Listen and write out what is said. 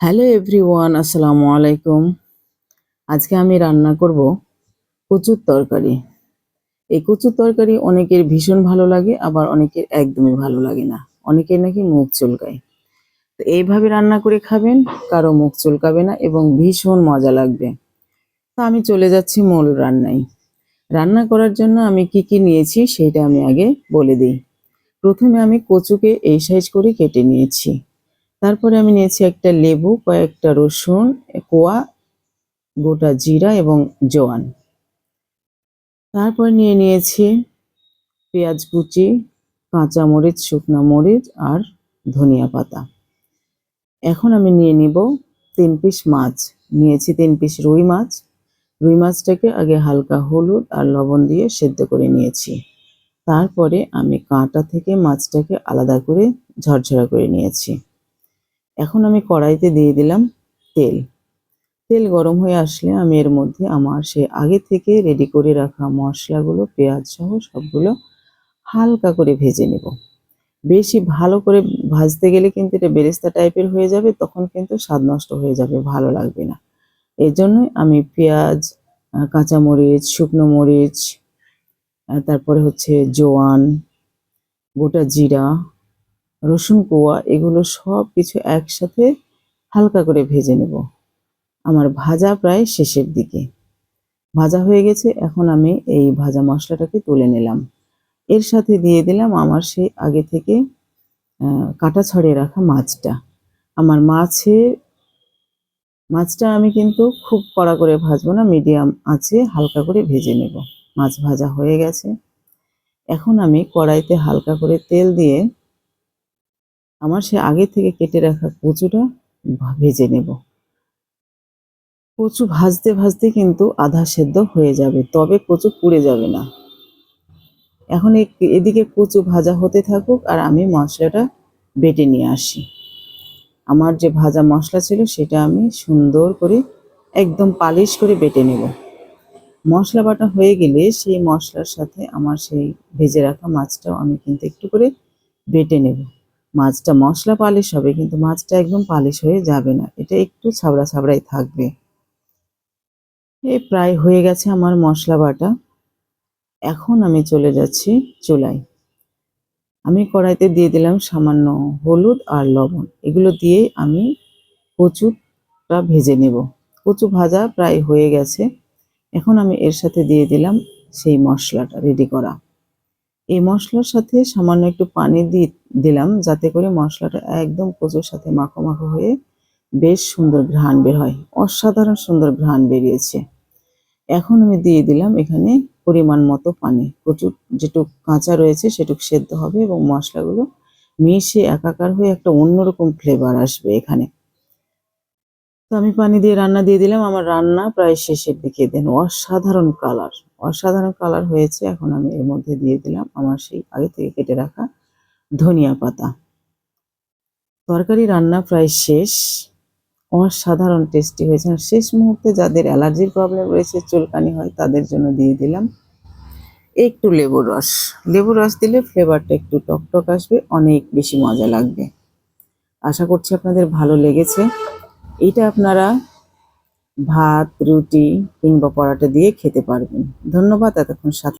Hello everyone, আসসালামু আলাইকুম। আজকে আমি রান্না করব কচুর তরকারি। এই কচুর তরকারি অনেকের ভীষণ ভালো লাগে, আবার অনেকের একদমই ভালো লাগে না। অনেকের নাকি মুখ চুলকায়। তো এইভাবে রান্না করে খাবেন, কারও মুখ চুলকাবে না এবং ভীষণ মজা লাগবে। তো আমি চলে যাচ্ছি মূল রান্নায়। রান্না করার জন্য আমি কি কি নিয়েছি সেটা আমি আগে বলে দিই। প্রথমে আমি কচুকে এই সাইজ করে কেটে নিয়েছি। তারপরে আমি নিয়েছি একটা লেবু, কয়েকটা রসুন, কোয়া, গোটা জিরা এবং জোয়ান। তারপর নিয়ে নিয়েছি পেঁয়াজ কুচি, কাঁচা মরিচ, শুকনো মরিচ আর ধনিয়া পাতা। এখন আমি নিয়ে নিব তিন পিস মাছ। নিয়েছি তিন পিস রুই মাছ। রুই মাছটাকে আগে হালকা হলুদ আর লবণ দিয়ে সেদ্ধ করে নিয়েছি। তারপরে আমি কাঁটা থেকে মাছটাকে আলাদা করে ঝরঝরা করে নিয়েছি। এখন আমি কড়াইতে দিয়ে দিলাম তেল। তেল গরম হয়ে আসলে আমি এর মধ্যে আমার সে আগে থেকে রেডি করে রাখা মশলাগুলো, পেঁয়াজ সহ সবগুলো হালকা করে ভেজে নেব। বেশি ভালো করে ভাজতে গেলে কিন্তু এটা বেরেস্তা টাইপের হয়ে যাবে, তখন কিন্তু স্বাদ নষ্ট হয়ে যাবে, ভালো লাগবে না। এই জন্যই আমি পেঁয়াজ কাঁচামরিচ, শুকনো মরিচ তারপরে হচ্ছে জোয়ান, গোটা জিরা রসুন কোয়া, এগুলো সব কিছু একসাথে হালকা করে ভেজে নেব। আমার ভাজা প্রায় শেষের দিকে। ভাজা হয়ে গেছে, এখন আমি এই ভাজা মশলাটাকে তুলে নিলাম। এর সাথে দিয়ে দিলাম আমার সেই আগে থেকে কাটা ছড়িয়ে রাখা মাছটা। আমার মাছের মাছটা আমি কিন্তু খুব কড়া করে ভাজবো না, মিডিয়াম আছে হালকা করে ভেজে নেব। মাছ ভাজা হয়ে গেছে। এখন আমি কড়াইতে হালকা করে তেল দিয়ে আমার সে আগে থেকে কেটে রাখা কচুটা ভেজে নেব। কচু ভাজতে ভাজতে কিন্তু আধা সেদ্ধ হয়ে যাবে, তবে কচু পুড়ে যাবে না। এখন এদিকে কচু ভাজা হতে থাকুক আর আমি মশলাটা বেটে নিয়ে আসি। আমার যে ভাজা মশলা ছিল সেটা আমি সুন্দর করে একদম পালিশ করে বেটে নেব। মশলা বাটা হয়ে গেলে সেই মশলার সাথে আমার সেই ভেজে রাখা মাছটাও আমি কিন্তু একটু করে বেটে নেব। মাছটা মশলা পালিশ হবে, কিন্তু মাছটা একদম পালিশ হয়ে যাবে না। এটা একটু ছাবড়া ছাবড়াই থাকবে। এই প্রায় হয়ে গেছে আমার মশলা বাটা। এখন আমি চলে যাচ্ছি চুলায়। আমি কড়াইতে দিয়ে দিলাম সামান্য হলুদ আর লবণ। এগুলো দিয়ে আমি কচুটা ভেজে নেব। কচু ভাজা প্রায় হয়ে গেছে। এখন আমি এর সাথে দিয়ে দিলাম সেই মশলাটা রেডি করা। এই মশলার সাথে সামান্য একটু পানি দিয়ে দিলাম, যাতে করে মশলাটা একদম কচুর সাথে মাখো মাখো হয়ে বেশ সুন্দর ঘ্রাণ বের হয়। অসাধারণ সুন্দর ঘ্রাণ বেরিয়েছে। এখন আমি দিয়ে দিলাম এখানে পরিমাণ মতো পানি। প্রচুর যেটুক কাঁচা রয়েছে সেটুক সেদ্ধ হবে এবং মশলাগুলো মিশে একাকার হয়ে একটা অন্যরকম ফ্লেভার আসবে এখানে। তো আমি পানি দিয়ে রান্না দিয়ে দিলাম। আমার রান্না প্রায় শেষের দিকে। দেন অসাধারণ কালার অসাধারণ কালার হয়েছে। এখন আমি এর মধ্যে দিয়ে দিলাম আমার সেই আগে থেকে কেটে রাখা ধনিয়া পাতা। তরকারি রান্না প্রায় শেষ। অসাধারণ টেস্টি হয়েছে। শেষ মুহূর্তে যাদের অ্যালার্জির প্রবলেম রয়েছে, চুলকানি হয়, তাদের জন্য দিয়ে দিলাম একটু লেবুর রস। লেবুর রস দিলে ফ্লেভারটা একটু টকটক আসবে, অনেক বেশি মজা লাগবে। আশা করছি আপনাদের ভালো লেগেছে। এটা আপনারা ভাত রুটি কিংবা পরাটা দিয়ে খেতে পারবেন। ধন্যবাদ এতক্ষণ সাথে